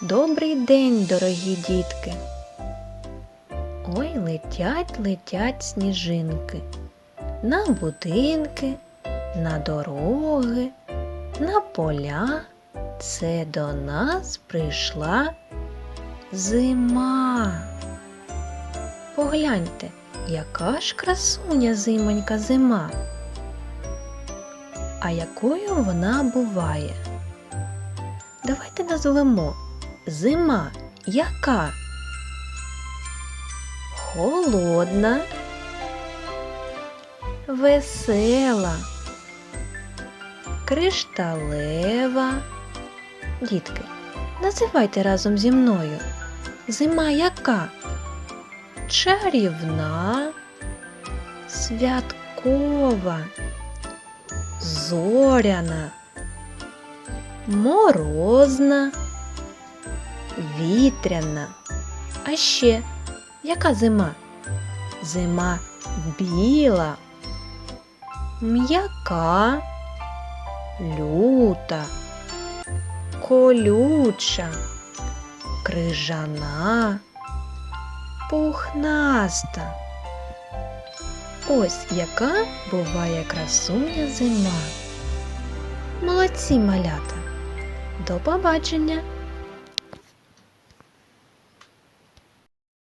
Добрий день, дорогі дітки. Ой, летять, летять сніжинки на будинки, на дороги, на поля. Це до нас прийшла зима. Погляньте, яка ж красуня зимонька зима. А якою вона буває? Давайте назвемо зима яка? Холодна, весела, кришталева. Дітки, називайте разом зі мною. Зима яка? Чарівна, святкова, зоряна, морозна, вітряна. А ще яка зима? Зима біла, м'яка, люта, колюча, крижана, пухнаста. Ось яка буває красуня зима. Молодці малята. До побачення!